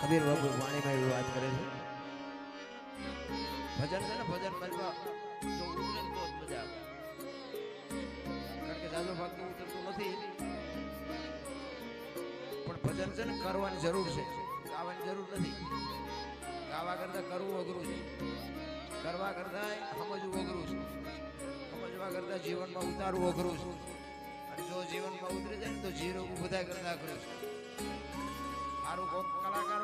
કબીર બાબુ વાણીમાં એવી વાત કરે છે. ભજન છે ને, ભજન મજમાં જો ઉતરે તો જ મજા આવે. કારણ કે દાદો ભક્તિ ઉતરતું નથી. પણ ભજન છે ને, કરવાની જરૂર છે. ગાવાની જરૂર નથી. ગાવા કરતા કરવું અઘરું છે. કરવા કરતા સમજવું અઘરું છે. સમજવા કરતા જીવનમાં ઉતારવું અઘરું છે. અને જો જીવનમાં ઉતરી જાય ને તો જીરો બધા કરતા અઘરું છે. મારું કોક કલાકાર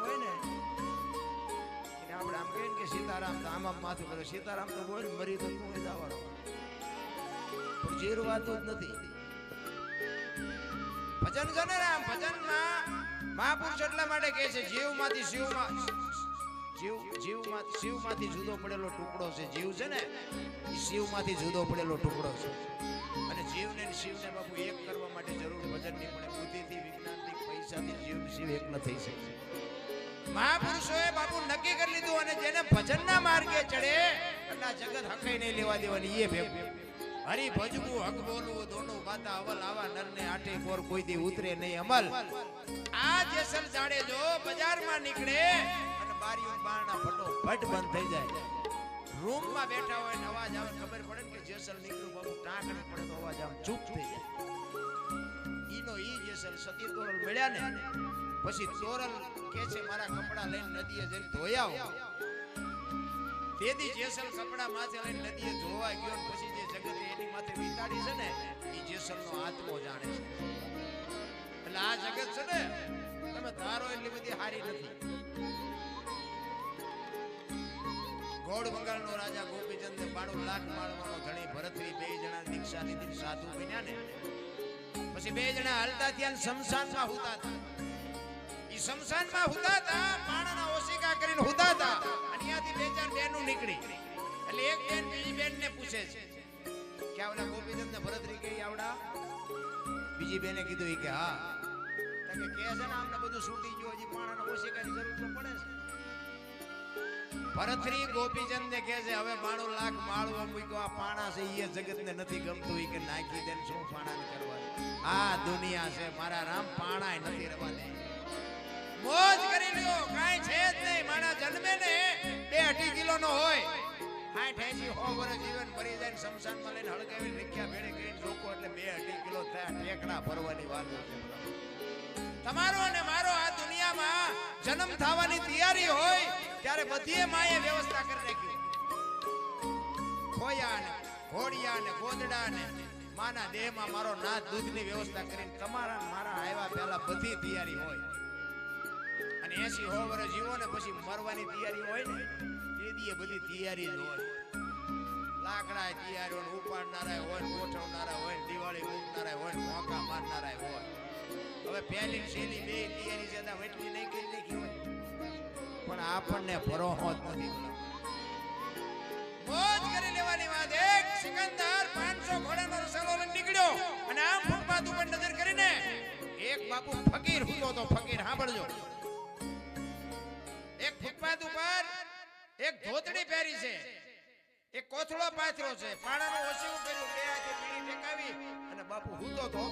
સીતારામ તો આમ માથું કરે. સીતારામ તો બોલ મરી તો તું જવાનો પણ જીરવાતું જ નથી. ભજન ગણે રામ ભજનમાં મહાપુરુષ એટલા માટે કહે છે, જીવમાંથી શિવમાં જીવ જીવમાં શિવમાંથી જુદો પડેલો ટુકડો છે. જીવ છે ને એ શિવમાંથી જુદો પડેલો ટુકડો છે. અને જીવને શિવને બાપુ એક કરવા માટે જરૂર ભજનની પણ બુદ્ધિથી, વિજ્ઞાનથી, પૈસાથી જીવ શિવ એક ન થઈ શકે. મહાપુરુષોએ બાપુ નક્કી કરી લીધું અને જેને ભજનના માર્ગે ચડે એટલે જગત હકાઈ નહીં લેવા દેવાની એ ભેગું. હરી ભજવું હક બોલવું દોનું બાતા અવલ આવા, નરને આઠે કોર કોઈ દી ઉતરે નહીં, અમલ. આ જેસલ જાડે જો બજારમાં નીકળે અને બારીઓ, બારણા ફટો ફટ બંધ થઈ જાય. રૂમમાં બેઠા હોય ને અવાજ આવે, ખબર પડે કે જેસલ નીકળ્યું બાબુ ટાંકણે પડે તો અવાજ આમ ચૂપ થઈ જાય. ઈનો ઈ જેસલ સતી તોરલ મળ્યા ને, પછી તોરલ કે છે, મારા કપડા લઈને નદીએ જઈને ધોયા હોય. તેથી જેસલ કપડા માથે લઈને નદીએ ધોવા ગયો પછી જે જગત એની માથે વિતાડી છે ને, એ જેસલનો આત્મો જાણે છે. એટલે આ જગત છે ને, તમે ધારો એટલી બધી હારી નથી. ગોળ બંગાળનો રાજા ગોપીચંદ બાણું લાખ માળવાનો ધણી ભરતરી બે જણા દીક્ષા લીધી સાધુ બન્યા ને. પછી બે જણા હાલતા ત્યાં ને શમશાનમાં હુતા હતા. ઈ શમશાનમાં હતા, પાણાના ઓશિકા કરીને હતા, અને ત્યાંથી બે ચાર બહેનો નીકળી. એટલે એક બેન બીજી બેન ને પૂછે છે, કે આવડા ગોપીચંદ ને ભરતરી કે આવડા? બીજી બેને કીધું ઈ કે, હા. કે કે છે ને આમને બધું છૂટી ગયું હજી પાણાના ઓશિકાની જરૂર તો પડે છે. ભરતરી ગોપીચંદ ને કહે છે, હવે બાણું લાખ માળવા મૂક્યો, આ પાણા છે, ઈ જગત ને નથી ગમતું કે નાખી દે શું પાણા કરવા આ દુનિયા છે, મારા રામ પાણા નથી રવા દે મોજ કરી લ્યો. કાંઈ છે જ નહીં. મારા જન્મે ને બે અઢી કિલો નો હોય. હાઠ એસી હો વર્ષ જીવન ભરી જાય ને શમશાનમાં લઈને હળગાવી રીખ્યા ભેડે કરીને રોકો એટલે બે અઢી કિલો થયા. ટેકડા ભરવાની વાત છે તમારો અને મારો આ દુનિયામાં જન્મ થવાની તૈયારી હોય ત્યારે બધીએ માએ વ્યવસ્થા કરી રાખી. ખોયા ને ઘોડિયા ને ગોદડા ને માના દેહમાં મારો નાથ દૂધની વ્યવસ્થા કરીને તમારા મારા આવ્યા પહેલા બધી તૈયારી હોય. અને એસી હો વર્ષ જીવો ને પછી મરવાની તૈયારી હોય ને તે દીએ બધી તૈયારી જ હોય. લાકડા તૈયાર હોય ઉપાડનારા હોય ગોઠવનારા હોય દિવાળી મૂકનારા હોય મોકા મારનારા હોય. હવે પહેલી છેલ્લી બે તૈયારી છે એટલી નહીં કરી નાખી હોય. પણ આપણને ભરોહો જ નથી મોજ કરી લેવાની વાત. એક સિકંદર 500 ઘોડાનો રસાલો નીકળ્યો અને આમ ફૂટપાથ ઉપર નજર કરીને એક બાપુ ફકીર હતો તો ફકીર સાંભળજો. ફૂટપાથ ઉપર એક ધોતડી પહેરી છે. એક કોથળો પાથરો છે. પાણાનો ઓછીવું કર્યું બે હાથે બીડી ટેકાવી અને બાપુ હૂતો તો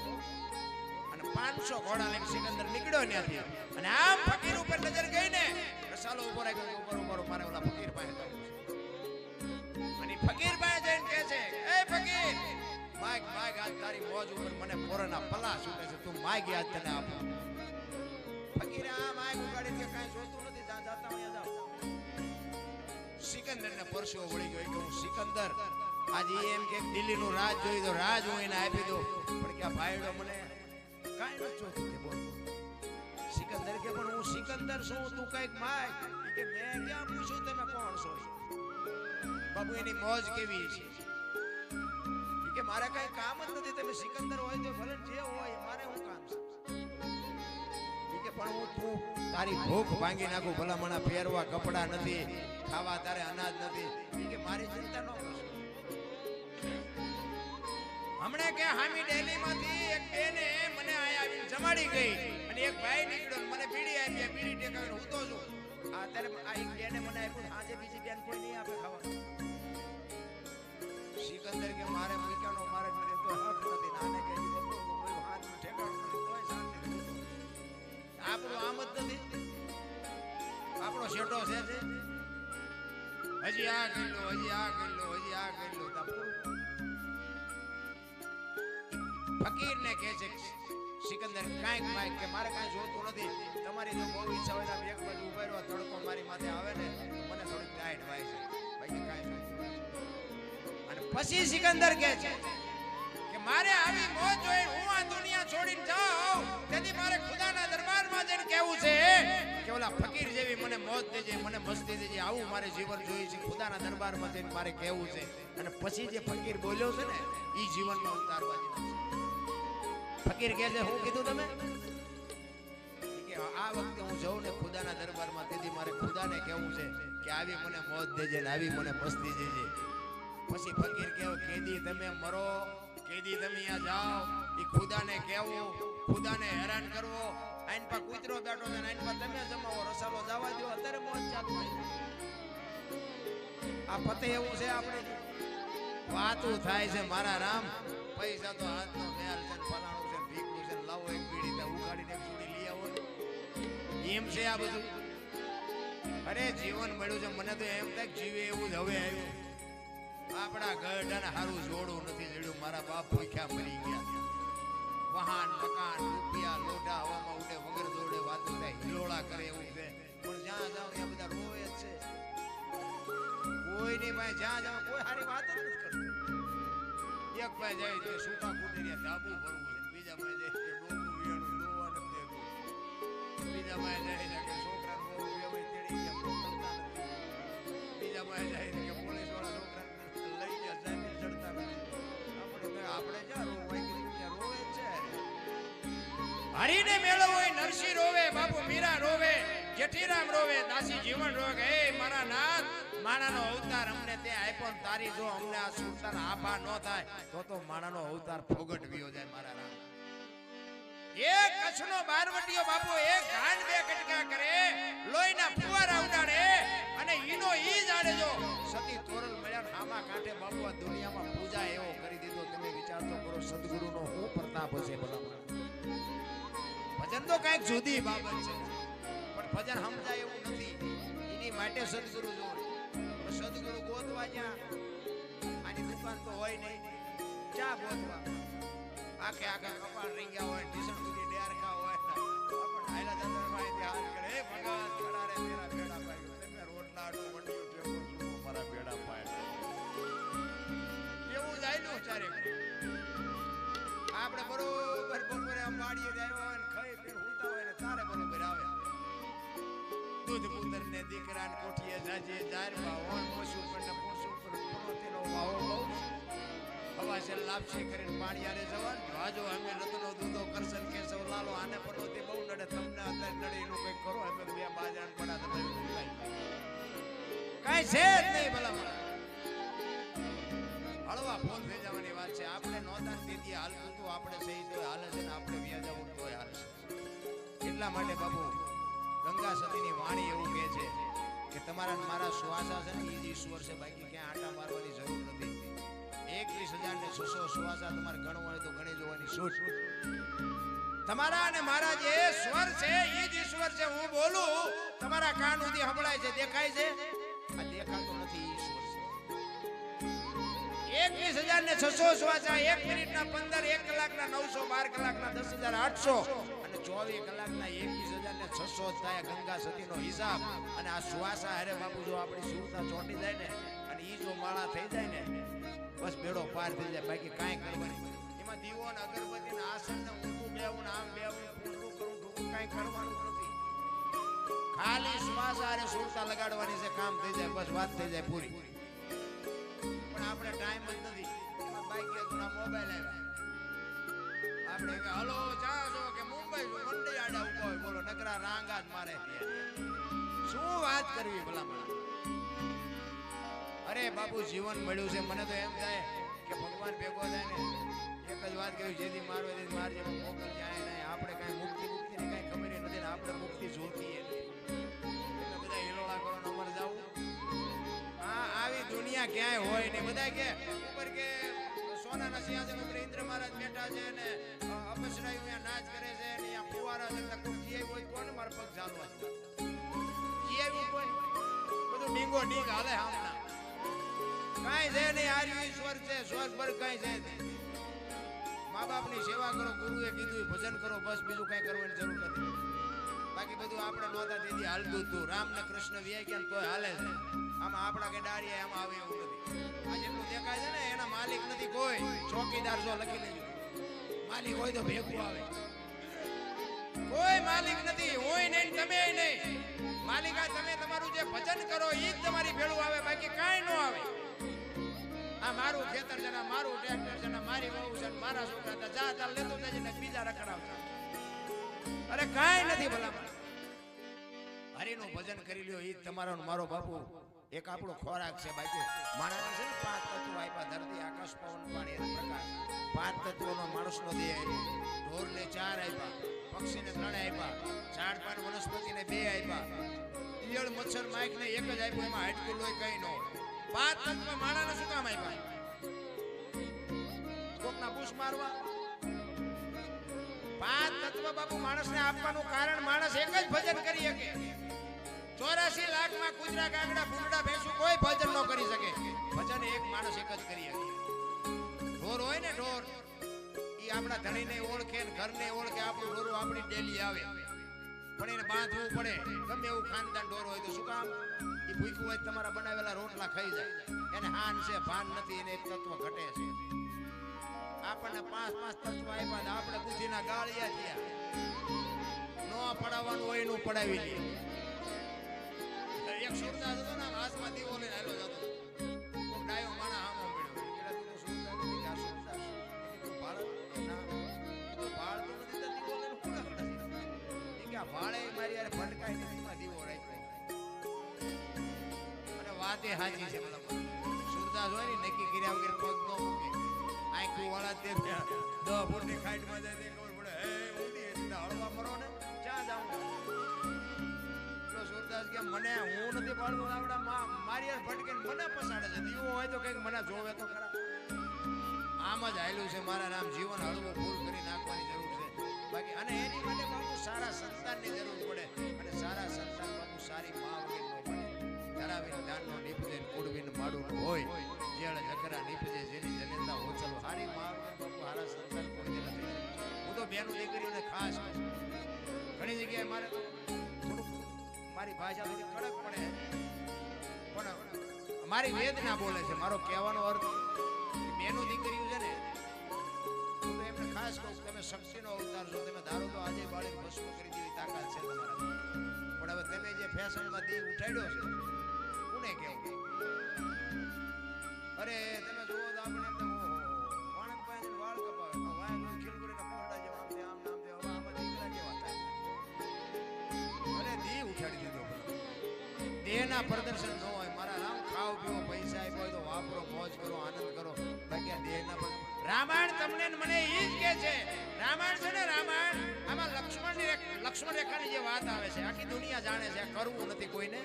અને 500 ઘોડા લઈને સિકંદર નીકળ્યો ત્યાંથી. અને આમ ફકીર ઉપર નજર ગઈ ને રસાલો ઊભો રાખ્યો ઉપર ઉપર મારે ઓલા ફકીર પાસે અને ફકીર પાસે જઈને કહે છે, એ ફકીર, માગ માગ, આજ તારી મોજ ઉપર મને પોરના પલા છૂટે છે. તું માગ આજ તને આપું. સિકંદર ને પરસો વળી ગયો કે હું સિકંદર, આજે એમ કે દિલ્હી નું રાજ જોઈ તો રાજ હું એને આપી દો પણ કે ભાઈડો મને કાંઈ નથી સિકંદર કે, પણ હું સિકંદર છું, તું કંઈક માય. કે, મેં ક્યાં પૂછ્યું, તમે કોણ છો? બાબુ, એની મોજ કેવી છે? કે, મારે કઈ કામ જ નથી, તમે સિકંદર હોય તો ભલે જે હોય, મારે હું પણ હું તું તારી ભૂખ ભાંગી નાખું ભલા મને પહેરવા, કપડા નથી, ખાવા તારે અનાજ નથી. કે મારી ચિંતા ન હમણે કે હામી ડેલીમાંથી એક બેને મને આયા આવીને જમાડી ગઈ. અને એક ભાઈ નીકળ્યો મને બીડી આપી બીડી ટેકાવીને હું તો છું. આ ત્યારે આ એક બેને મને આપ્યું, આજે બીજી બેન કોઈ નહીં આપે ખાવા સિકંદર કે, મારે મૂક્યાનો મારે મને તો હક નથી, નાને કે આપણું આમ જ નથી. આપણો શેઠો છે હજી આ કરી લો હજી આ કરી લો હજી આ કરી લો ફકીર ને કહે છે, સિકંદર, કાંઈક કાંઈક કે મારે કાંઈ જોતું નથી. તમારી તો બહુ ઈચ્છા હોય એક બાજુ ઊભા તડકો મારી માથે આવે ને, મને થોડી ટાઈટ વાય છે. બાકી કાંઈ અને પછી સિકંદર કે છે કે, મારે આવી મોજ જોઈ હું આ દુનિયા છોડીને જાઉં. તેથી મારે ખુદા કહેવું છે? કે ઓલા ફકીર જેવી મને મોત દેજે, મને મસ્તી દેજે આવું મારે જીવન જોઈએ છે, ખુદાના દરબારમાં જઈને મારે કેવું છે. અને પછી જે ફકીર બોલ્યો છે ને એ જીવનમાં ઉતારવા જેવું ફકીર કહે છે, હું કીધું તમે? કે આ વખતે હું જઉં ને ખુદાના દરબારમાં, તેથી મારે ખુદાને કેવું છે કે આવી મને મોત દેજે ને આવી મને મસ્તી દેજે પછી ફકીર કહેવો કેદી તમે મરો, કેદી તમે અહીંયા જાઓ. એ ખુદાને કહેવું, ખુદાને હેરાન કરવો આઈન પા કૂતરો બેઠો છે આઈન પા તમે જમાવો. રસાલો જવા દો અત્યારે મોજ ચાલુ આ પતે એવું છે આપણે. વાતું થાય છે મારા રામ. પૈસા તો હાથનો મેલ છે ફલાણું છે ભીખું છે લાવો એક પીડી તો ઉગાડીને જોડી લઈ આવો. એમ છે આ બધું. અરે જીવન મળ્યું છે. મને તો એમ થાય જીવે એવું જ હવે આવ્યું. આપણા ગઢાને સારું જોડું નથી જોડ્યું. મારા બાપ ભૂખ્યા મરી ગયા વાહન મકાન રૂપિયા, લોઢા હવામાં ઉડે વગર દોડે, વાતો થાય, હિલોળા કરે એવું છે. પણ જ્યાં જાવ ત્યાં બધા રોવે જ છે. કોઈ નહીં ભાઈ જ્યાં જાવ કોઈ સારી વાત જ નથી કરતું. એક ભાઈ જાય તો સૂતા કુટીરિયા ધાબુ ભરવું છે. બીજા ભાઈ જાય છે, ડોકું વિયાણું દોવા નથી બીજા ભાઈ જાય કે છોકરા બહુ વ્યવહાર તેડી બીજા ભાઈ જાય કે પોલીસવાળા છોકરા લઈ જાય ચડતા આપણે આપણે જ્યાં રોવાય? કે હરીને મેળવવો હોય નરસિંહ રોવે, બાપુ મીરા રોવે, જેઠીરામ રોવે, દાસી જીવન રોવે કે, એ મારા નાથ, માણાનો અવતાર અમને તે આપ્યો તારી જો અમને આ સુલતાન આભા ન થાય, તો તો માણાનો અવતાર ફોગટ વિયો જાય મારા રામ એક કચ્છનો બારવટીયો બાપુ, એક ગાંડ બે કટકા કરે, લોહીના ફુવારા ઉડાડે અને ઈનો ઈ જાડે જો, સતી તોરલ મળ્યા આમાં કાંઠે બાપુ આ દુનિયામાં પૂજા એવો કરી દીધો, તમે વિચાર તો કરો, સદગુરુનો હું પ્રતાપ હશે ભલા ભજન તો કંઈક જુદી બાબત છે. પણ ભજન સમજાય એવું નથી. એની માટે સદગુરુ જોવે. સદગુરુ ગોતવા જ્યાં, આની દુકાન તો હોય નહીં. ચા ગોતવા. આખે આખા કપાળ રીંગ્યા હોય ટીશન સુધી ડેરખા હોય. પણ હાયલા જતા માહિતી હાલ કરે. ભગવાન ખડા રે તેરા ભેડા પાડ્યો રોટલા આડો દીકરા ને કોઠીએ જાજે જારમાં હોન પોસું પણ પોસું પર પનોતીનો વાવો બહુ હવા છે લાપસી કરીને પાણી આરે જવાન. વાજો અમે રતનો દૂધો કરશન કે સૌ લાલો આને પ્રવૃત્તિ બહુ નડે, તમને અત્યારે નડે, એનું કંઈક કરો. અમે બે બાજાર પડા તમે કાંઈ છે જ નહીં ભલા ભલા હળવા ફોન થઈ જવાની વાત છે. આપણે નોંધાર દીધી હાલતું તો આપણે સહી તો હાલે છે ને આપણે વ્યાજાવું તોય હાલે છે. એટલા માટે બાપુ ગંગા સતીની વાણી એવું કહે છે કે તમારા મારા શ્વાસા છે ને એ જ ઈશ્વર છે, બાકી ક્યાં આટા મારવાની જરૂર નથી. એકવીસ હજાર ને છસો સુવાસા તમારે ગણવું હોય તો ગણી જોવાની છૂટ. તમારા અને મારા જે સ્વર છે એ જ ઈશ્વર છે, હું બોલું, તમારા કાન સુધી સંભળાય છે, દેખાય છે? આ દેખાતો નથી ઈશ્વર એકવીસ હજાર ને છસો સુવાસા એક મિનિટના પંદર, એક કલાકના નવસો, બાર કલાકના દસ હજાર આઠસો. ચોવીસ કલાકના એકવીસ હજાર ને છસો થાય ગંગા સતીનો હિસાબ. અને આ સુવાસા હારે બાપુ જો આપણી સુરતા ચોંટી જાય ને, અને ઈ જો માળા થઈ જાય ને, બસ બેડો પાર થઈ જાય, બાકી કાંઈ કરવાની એમાં દીવો ને અગરબત્તી ને આસન ને ઊંધું બેવું આમ બેવું ઊંધું કરવું ઢોકું કાંઈ કરવાનું નથી. ખાલી શ્વાસ હારે સુરતા લગાડવાની છે, કામ થઈ જાય, બસ વાત થઈ જાય પૂરી. પણ આપણે ટાઈમ જ નથી. બાઈક મોબાઈલ આવ્યા આપણે કે હલો ચા છો કે મુંબઈ છો? મંડી આડા ઊભો હોય, બોલો, નકરા રાંગા જ મારે શું વાત કરવી ભલામણ? અરે, બાપુ, જીવન મળ્યું છે. મને તો એમ થાય કે ભગવાન ભેગો થાય ને, એક જ વાત કહ્યું જેથી મારો જેથી માર પણ મોકલ જાય નહીં. આપણે કાંઈ મુક્તિ મુક્તિ ને કાંઈ ખબર નથી ને આપણે મુક્તિ જોતી ય બધા હિલોળા કરો ને જાવ. આ આવી દુનિયા ક્યાંય હોય ને, બધા કે, ઉપર કે સોનાના સિંહાસન ઉપર ઇન્દ્ર મહારાજ બેઠા છે ને અપસરાયું અહીંયા નાચ કરે છે ને અહીંયા ફુવારા જતા કોઈ હોય કોણ? મારા પગ ચાલવા જીઆઈ કોઈ? બધું ડીંગો ડીંગ હાલે હામના કાંઈ છે નહીં, આર્યું ઈશ્વર છે, સ્વર્ગ પર કાંઈ છે મા બાપની સેવા કરો, ગુરુએ કીધું ભજન કરો, બસ બીજું કાંઈ કરવાની જરૂર નથી. બાકી બધું આપણે નહોતા દીધી હાલતું હતું રામ ને કૃષ્ણ વ્યાય કે તોય હાલે છે. આમાં આપણા કે ડાળીએ એમાં આવે એવું નથી. છે ને, એના માલિક નથી કોઈ. ચોકીદાર જો લખી લેજો. માલિક હોય તો ભેગું આવે. કોઈ માલિક નથી, હોય નહીં તમે નહીં. માલિક, આ તમે તમારું જે ભજન કરો એ જ તમારી ભેળું આવે, બાકી કાંઈ ન આવે. આ મારું ખેતર છે મારું ટ્રેક્ટર છે મારી વહુ છે મારા છોકરા છે જા ચાલ લેતો જજે ને, બીજા રખડાવતા અરે કાંઈ નથી ભલામણ. હરિનું ભજન કરી લ્યો એ તમારો મારો બાપુ. એક આપણો ખોરાક છે બાકી. માણસ છે ને પાંચ તત્વો આપ્યા. ધરતી આકાશ પવન પાણી અને પ્રકાશ પાંચ તત્વોનો માણસનો દેહ આપ્યો. ઢોરને ચાર આપ્યા. પક્ષીને ત્રણ આપ્યા. ઝાડ પાન વનસ્પતિને બે આપ્યા. ઈયળ મચ્છર માઇકને એક જ આપ્યો. એમાં હાડકું લોહી કઈ નો પાંચ તત્વ માણાને શું કામ આપ્યા? કોકના બુશ મારવા? પાંચ તત્વ બાપુ માણસને આપવાનું કારણ માણસ એક જ ભજન કરી શકે. ચોરાસી લાખમાં કુતરા કાગડા ફૂંડા ભેંસું કોઈ ભજન ન કરી શકે. ભજન એક માણસ એક જ કરી શકે. ઢોર હોય ને ઢોર, ઈ આપણા ધણીને ઓળખે ને ઘરને ઓળખે, આપણું ઢોરું આપણી ડેલી આવે. પણ એને બાંધવું પડે. ગમે એવું ખાનદાન ઢોર હોય તો શું કામ? એ ભૂખ્યું હોય તમારા બનાવેલા રોટલા ખાઈ જાય. એને હાન છે, ભાન નથી, એને એક તત્વ ઘટે છે. આપણને પાંચ પાંચ તત્વ આપ્યા ને આપણે બુદ્ધિના ગાળિયા થયા. ન પડાવવાનું હોય એનું પડાવી લઈએ સુરદાસ હતો દીવો લઈને હાલ્યો જતો ડાયો માણા હામો પડ્યો. પેલા તું મારી યાર ભટકાઈ નથી દીવો રાખ્યો અને વાતે છે, મતલબ. સુરદાસ હોય ને, નક્કી કર્યા વગર પગ ન મૂકે. વાળા તે દસ ફૂટની ખાઈટમાં જાય હે, ઊંડી હતી હળવા મરો ને. કે મને હું નથી પાડતો આવડા મારી યાર ભટકે ને મને પસાડે છે. દીવો હોય તો કંઈક મને જોવે તો ખરા. આમ જ આવેલું છે મારા નામ જીવન હળવું ફૂલ કરી નાખવાની જરૂર છે. બાકી અને એની માટે બાપુ સારા સંતાનની જરૂર પડે અને સારા સંતાન બાપુ સારી મા વગર ન પડે. ધરાવીને દાનનો નીપજે કુડવીને માડું હોય જેળ જકરા નીપજે જેની જનેતા ઓછલ સારી મા બાપુ સારા સંતાન કોઈ નથી. હું તો બેનું દીકરીઓને ખાસ ઘણી જગ્યાએ મારે મારી ભાષા થોડી કડક પડે. પણ મારી વેદના બોલે છે, મારો કહેવાનો અર્થ બેનું દીકરીયું છે ને, હું તો એમને ખાસ કહું તમે શક્તિનો અવતાર છો, તમે ધારો તો આજે બાળક ભસ્મ કરી દેવી તાકાત છે તમારા પણ હવે તમે જે ફેશનમાં દી ઉઠાડ્યો છે, કોને કહેવું? અરે તમે જુઓ તો આપણે દેહના પ્રદર્શન ન હોય. મારા રામ ખાવ પીવો, પૈસા આપ્યો તો વાપરો, મોજ કરો, આનંદ કરો. બાકી દેહના પર રામાયણ તમને મને એ જ કે છે. રામાયણ છે ને, રામાયણ, આમાં લક્ષ્મણની લક્ષ્મણ રેખાની જે વાત આવે છે, આખી દુનિયા જાણે છે કરવું નથી કોઈને.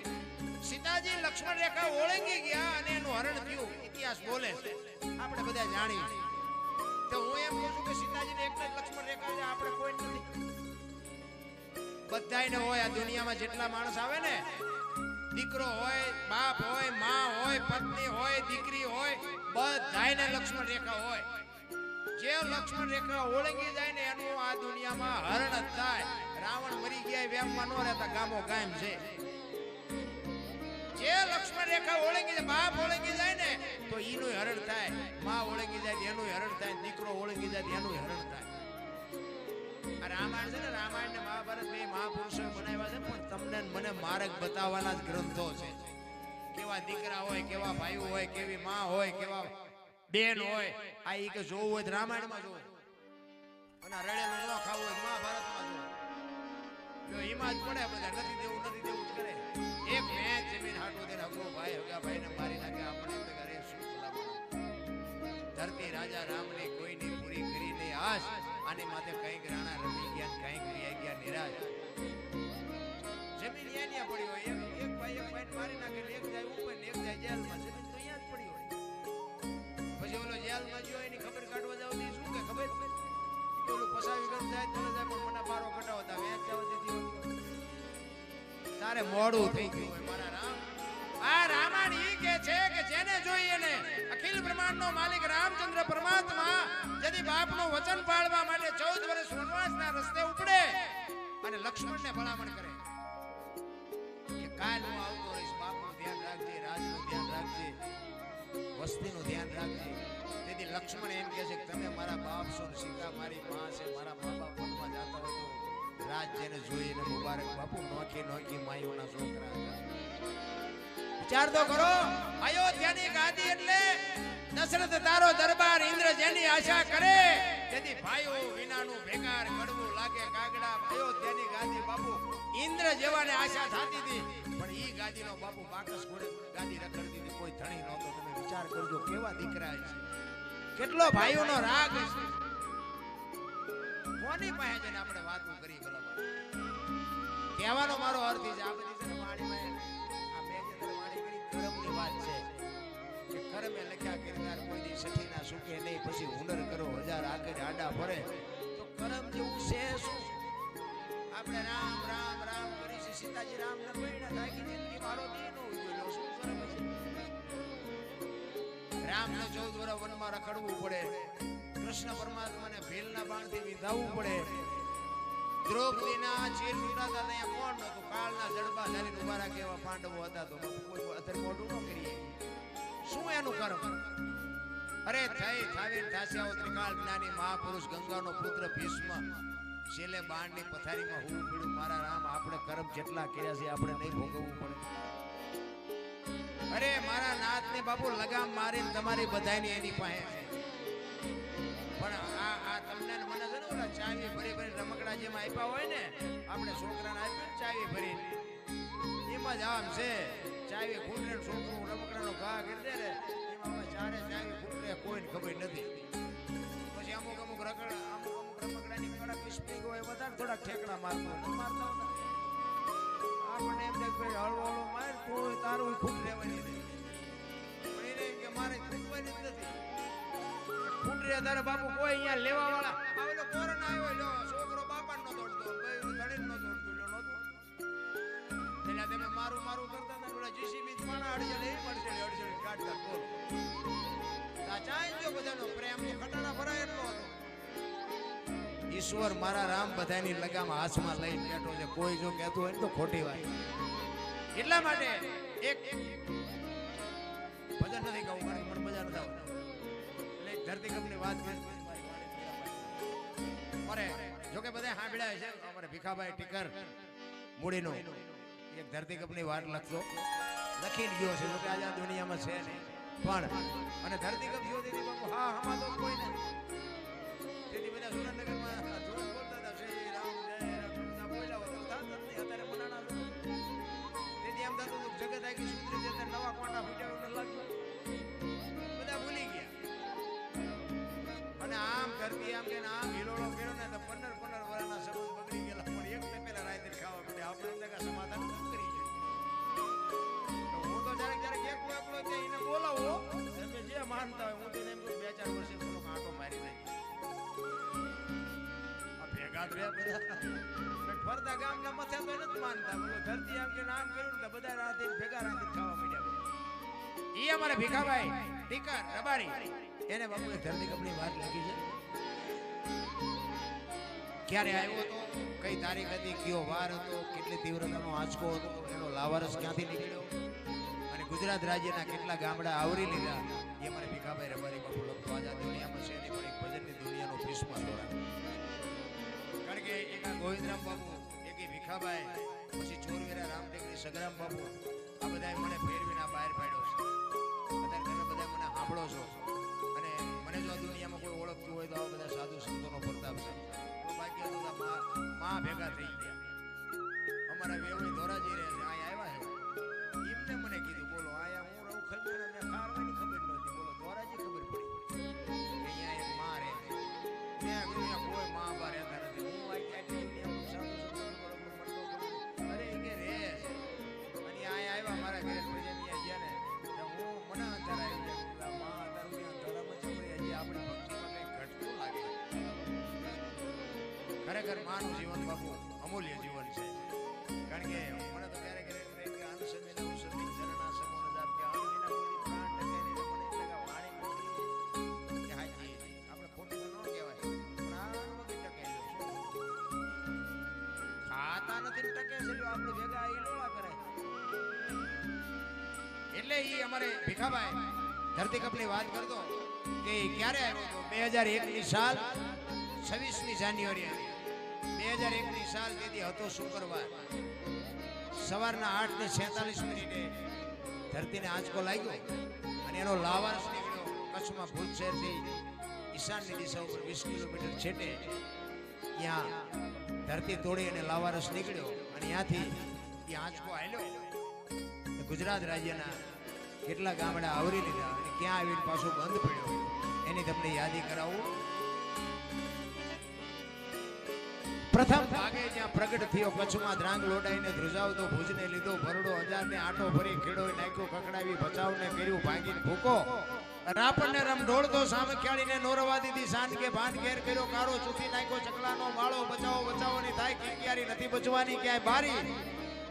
સીતાજી લક્ષ્મણ રેખા ઓળંગી ગયા અને એનું હરણ થયું. ઇતિહાસ બોલે છે. આપણે બધા જાણીએ. તો હું એમ કહું છું કે સીતાજીને એક જ લક્ષ્મણ રેખા છે, આપણે કોઈ નથી. બધાયને હોય આ દુનિયામાં જેટલા માણસ આવે ને દીકરો હોય, બાપ હોય, માં હોય, પત્ની હોય, દીકરી હોય, બધાયને લક્ષ્મણ રેખા હોય. જે લક્ષ્મણ રેખા ઓળંગી જાય ને એનું આ દુનિયામાં હરણ જ થાય. રાવણ મરી ગયા વેમમાં ન રહેતા, ગામો ગામ છે. જે લક્ષ્મણ રેખા ઓળંગી જાય, બાપ ઓળંગી જાય ને, તો ઈનું હરણ થાય. માં ઓળંગી જાય એનું હરણ થાય. દીકરો ઓળંગી જાય એનું હરણ થાય. આ રામાયણ છે ને રામાયણ ને મહાભારત બે મહાપુરુષો બનાવ્યા છે પણ તમને માર્ગ બતાવવાના જ ગ્રંથો છે. કેવા દીકરા હોય, કેવા ભાઈઓ હોય, કેવી માં હોય, કેવા બેન હોય, આ ઈ કે જોવું હોય રામાયણમાં જોવું. અને રડેલું ન ખાવું હોય મહાભારતમાં જોવું. એમાં જ પડે બધા, નથી દેવું નથી દેવું કરે. એક મેં જમીન હાટો દે હગો, ભાઈ, હગા ભાઈને મારી નાખે, આપણે કરે શું ધરતી રાજા રામની કોઈની પૂરી કરી નહીં. આશ આની માથે કંઈક રાણા રમી ગયા કંઈક રિયા ગયા, નિરાશ. જમીન ન્યા પડી હોય એક એક ભાઈ એક મારી નાખે એક જાય ઉપર ને એક જાય જેલમાં. જમીન તો અહીંયા જ પડી હોય. પછી ઓલો જેલમાં ગયો એની ખબર કાઢવા જાવ તો શું કે ખબર? ઓલું ફસાવી ગયું જાય તને જાય પણ મને મારો કટાવો તા વેચ જાવ દીધી તારે મોડું થઈ ગયું. હોય મારા રામ. આ રામાયણ ઈ કે છે કે જેને જોઈએ ને અખિલ બ્રહ્માંડનો માલિક રામચંદ્ર પરમાત્મા જદી બાપનું વચન પાળવા માટે 14 વર્ષ વનવાસના રસ્તે ઉપડે અને લક્ષ્મણને ભલામણ કરે. કાલ આવતો રહીશ બાપનું ધ્યાન રાખજે, રાજનું ધ્યાન રાખજે, વસ્તીનું ધ્યાન રાખજે. તેથી લક્ષ્મણ એમ કહે છે કે તમે મારા બાપ છો સીતા મારી માં છે, મારા મા બાપ વનમાં જાતા હોય જોઈને મુબારક. બાપુ નોખી નોખી માયુના છોકરા. હતા વિચાર તો કરો, અયોધ્યાની ગાદી એટલે દશરથ તારો દરબાર ઇન્દ્ર જેની આશા કરે. તેથી ભાઈઓ વિનાનું ભેગાર કડવું લાગે કાગડા અયોધ્યાની ગાદી બાપુ ઇન્દ્ર જેવાને આશા થતી હતી. પણ ઈ ગાદીનો બાપુ બાકસ ઘોડે ગાદી રખડતી હતી. કોઈ ધણી નહોતો. તમે વિચાર કરજો કેવા દીકરા છે. કેટલો ભાઈઓનો રાગ છે. કોની પાસે જઈને આપણે વાતો કરી ભલા કહેવાનો મારો અર્થ છે, આ બધી છે વાણી આ જે વાણી કરી કર્મની વાત છે. કર્મે લખ્યા ગિરનાર કોઈ દી સઠીના સુકે નહીં, પછી હુનર કરો, હજાર આગળ આડા ફરે તો કરમ જેવું છે શું? આપણે રામ રામ રામ કરી છે સીતાજી રામ ને પૈણા થાકી જિંદગી મારો દીનો શું કરમ છે? રામ ને ચૌદ વર્ષ વનમાં રખડવું પડે. કૃષ્ણ પરમાત્માને ભીલના બાણથી વિધાવવું પડે. દ્રૌપદીના ચીર છૂટાતા ત્યાં કોણ નતું કાળના જડબા ધારીને ઊભા રાખે એવા પાંડવો હતા. તો કોઈ અત્યારે મોઢું ન કરીએ. શું એનું કર્મ અરે થઈ થાવીર થાસ્યાઓ ત્રિકાળ જ્ઞાની મહાપુરુષ ગંગાનો પુત્ર ભીષ્મ છેલ્લે બાણની પથારીમાં હોવું પડ્યું મારા રામ આપણે કર્મ જેટલા કર્યા છે, આપણે નહીં ભોગવવું પડે. અરે મારા નાથ ને બાપુ લગામ મારીને તમારી બધાની એની પાસે પણ આ આ તમને મને છે ને ઓલા ચાવી ભરી ભરી રમકડા જેમ આપ્યા હોય ને, આપણે છોકરાને આપ્યું ને ચાવી ભરી. એમાં જ આમ છે, ચાવી ખૂટે છોકરું રમકડાનો થોડાક ઠેકડા મારતો આપણને એમ થાય હળવો હળવો માર, કોઈ તારું ખૂબ લેવાની પણ આવ્યો છોકરો બાપા નો દોડતો ભાઈ ધણી નો મારું મારું કરતા હતા, પેલા જીસીબી માણા અડજે લઈ પડશે અડજે કાઢતા બોલ. ચાઈ જો બધાનો પ્રેમ ખટારા ભરાય એટલો હતો. ઈશ્વર મારા રામ બધાની લગામ હાથમાં લઈને બેઠો છે. કોઈ જો કહેતું હોય તો ખોટી વાત. એટલા માટે એક ભજન નથી કહું કારણ કે મને મજા નથી એટલે ધરતીકંપની વાત અરે જોકે બધા સાંભળ્યા છે અમારે ભીખાભાઈ ટીકર મૂડીનો. એક ધરતીકંપની વાત લખતો લખી ગયો છે જોકે આજે આ દુનિયામાં છે નહીં. પણ, અને ધરતીકંપ જોતી હતી બાપુ, હા હા તો કોઈ નથી. તેથી બધા સુરેન્દ્રનગરમાં ધૂળ બોલતા હતા. શ્રી રામ જય, રામ બોલ્યા હોય થતા જ નહીં. અત્યારે મનાણા તેથી એમ થતું હતું જગત આગી સુધરી જશે નવા કોંટા લાગ્યું બધા ભૂલી ગયા. અને આમ ધરતી આમ કે આમ હિલોળો કર્યો ને તો પંદર પંદર રહ્યા બધા ફરતા મથે તો નથી માનતા. ધરતી આમ કે નામ કર્યું ને બધા રાતે ભેગા રાતે ખાવા મળ્યા એ અમારે ભીખાભાઈ, ટીકર, રબારી. એને બાપુએ ધરતીકંપની વાત લખી છે. ક્યારે આવ્યો હતો? કઈ તારીખ હતી? કયો વાર હતો? કેટલી તીવ્રતાનો આંચકો હતો? એનો લાવારસ ક્યાંથી નીકળ્યો? અને ગુજરાત રાજ્યના કેટલા ગામડા આવરી લીધા? એક ગોવિંદરામ બાપુ, એક ભીખાભાઈ, પછી રામ રામટેકરી સગરામ બાપુ. આ બધાએ મને ફેરવીને બહાર પાડ્યો છે. અત્યારે તમે બધા મને સાંભળો છો. અને મને જો દુનિયામાં કોઈ ઓળખતું હોય તો આવા બધા સાધુ સંતોનો પ્રતાપ છે. બાકી બધા મા ભેગા થઈ ગયા. અમારા વેવણી ધોરાજી રહે અહીંયા આવ્યા છે. એમને મને કીધું ખરેખર માનું જીવન બાપુ અમૂલ્ય જીવન છે. કારણ કે મને તો ક્યારેક નથી ટકે એટલે એ અમારે ભીખાભાઈ ધરતી કપની વાત કરતો કે ક્યારે આવ્યો હતો બે હજાર એકની સાલ છવ્વીસમી જાન્યુઆરી બે હજાર એકની સાલ તેથી હતો શુક્રવાર. સવારના આઠ ને છેતાલીસ મિનિટે ધરતીને આંચકો લાગ્યો અને એનો લાવારસ નીકળ્યો કચ્છમાં ભુજ શહેરથી ઈશાનની દિશા ઉપર વીસ કિલોમીટર છેટે ત્યાં ધરતી તોડી અને લાવારસ નીકળ્યો અને ત્યાંથી એ આંચકો આવ્યો ગુજરાત રાજ્યના કેટલા ગામડા આવરી લીધા અને ક્યાં આવીને પાછું બંધ પડ્યો એની તમને યાદી કરાવું. પ્રથમ. ભાગે જ્યાં પ્રગટ થયો, કચ્છમાં ધ્રાંગ લોડાઈને ધ્રુજાવતો ભુજને લીધો, ભરડો હજારને આટો ભરી ખેડોય નાખ્યો, કકડાવી બચાવને કર્યું, ભાગીને ભૂકો. રાપણને રમ ઢોળતો સામખ્યાળીને નોરવા દીધી સાંજ કે ભાન ઘેર કર્યો કારો ચૂકી નાખ્યો, ચકલાનો માળો બચાવો બચાવોની થાય કિંકિયારી નથી બચવાની, ક્યાંય બારી.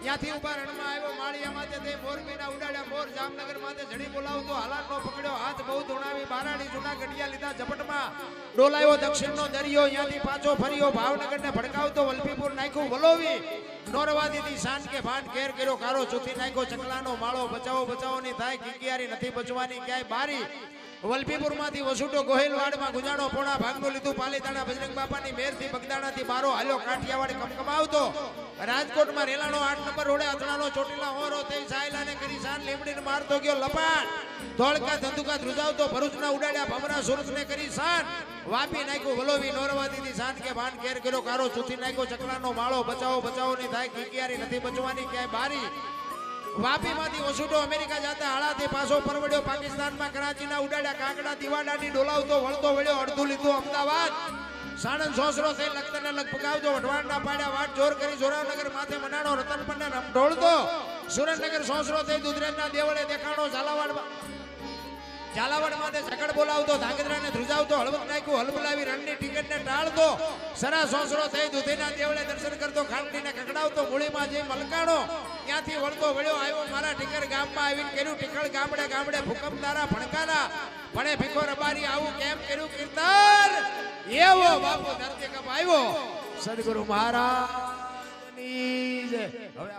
ત્યાંથી ઊભા રણમાં આવ્યો માળિયા માથે તે મોરબીના ઉડાડ્યા મોર જામનગર માથે જડી બોલાવતો હાલાટનો પકડ્યો, હાથ બહુ ધોણાવી, બારાડી જૂના ગઢિયા લીધા, ઝપટમાં ડોલાયો દક્ષિણનો દરિયો, ત્યાંથી પાછો ફર્યો, ભાવનગરને ભડકાવતો વલભીપુર નાખ્યું, વલોવી. નોરવા દીધી શાન કે ભાન ઘેર કર્યો કારો ચૂથી નાખ્યો, ચકલાનો માળો બચાવો બચાવોની થાય, કિંકિયારી નથી બચવાની, ક્યાંય બારી. વલભીપુરમાંથી વસુટો ગોહિલવાડમાં ગુજાણો પોણા, ભાગનું લીધું, પાલીતાણા, બજરંગ બાપાની મેરથી બગદાણાથી બારો, હાલ્યો કાઠિયાવાડ કમકમાવતો. રાજકોટમાં રેલાનો આઠ નંબર રોડે અથડાનો ચોટીલા હોરો થઈ સાયલાને કરી શાન લીમડીને મારતો ગયો લપાટ. ધોળકા ધંધુકા ધ્રુજાવતો ભરૂચના ઉડાડ્યા ભમરા સુરતને કરી શાન વાપી નાખ્યું વલોવી નોરવા દીધી શાન કે ભાન ઘેર કર્યો કારો ચૂથી નાખ્યો ચકલાનો માળો, બચાવો બચાવો ની થાય કિકિયારી નથી બચવાની, ક્યાંય બારી. વાપીમાંથી વસુટો અમેરિકા જતા હાળાથી પાછો પરવડ્યો પાકિસ્તાનમાં, કરાચીના ઉડાડ્યા કાંકડા, દિવાડાની ડોલાવતો, વળતો, વળ્યો, અડધું લીધું અમદાવાદ. સાણંદ સોસરો થઈ લખતરને લગભગાવતો વઢવાણના પાડ્યા વાટ જોર કરી જોરાવનગર માથે મનાડો રતન પંડે રમ ઢોળતો સુરેન્દ્રનગર સોસરો થઈ દુધરેજના દેવળે દેખાણો ઝાલાવાડ ઝાલાવાડ માથે સકડ બોલાવતો, ધાંગધ્રાને ધ્રુજાવતો, હળવદ નાખ્યું હલબલાવી રણની ટિકિટને ટાળતો. સરા સોસરો થઈ દુધીના દેવળે દર્શન કરતો ખાંડીને કકડાવતો મૂળીમાં જઈ મલકાણો. ત્યાંથી વળતો વળ્યો, આવ્યો મારા ટીકર ગામમાં આવીને કર્યું ટીકળ ગામડે ગામડે ભૂકંપ તારા ભણકારા. ભણે ભીખો રબારી, આવું કેમ કર્યું કીર્તન? એવો બાપુ ધરતી કપ આવ્યો સદગુરુ મહારાજ હવે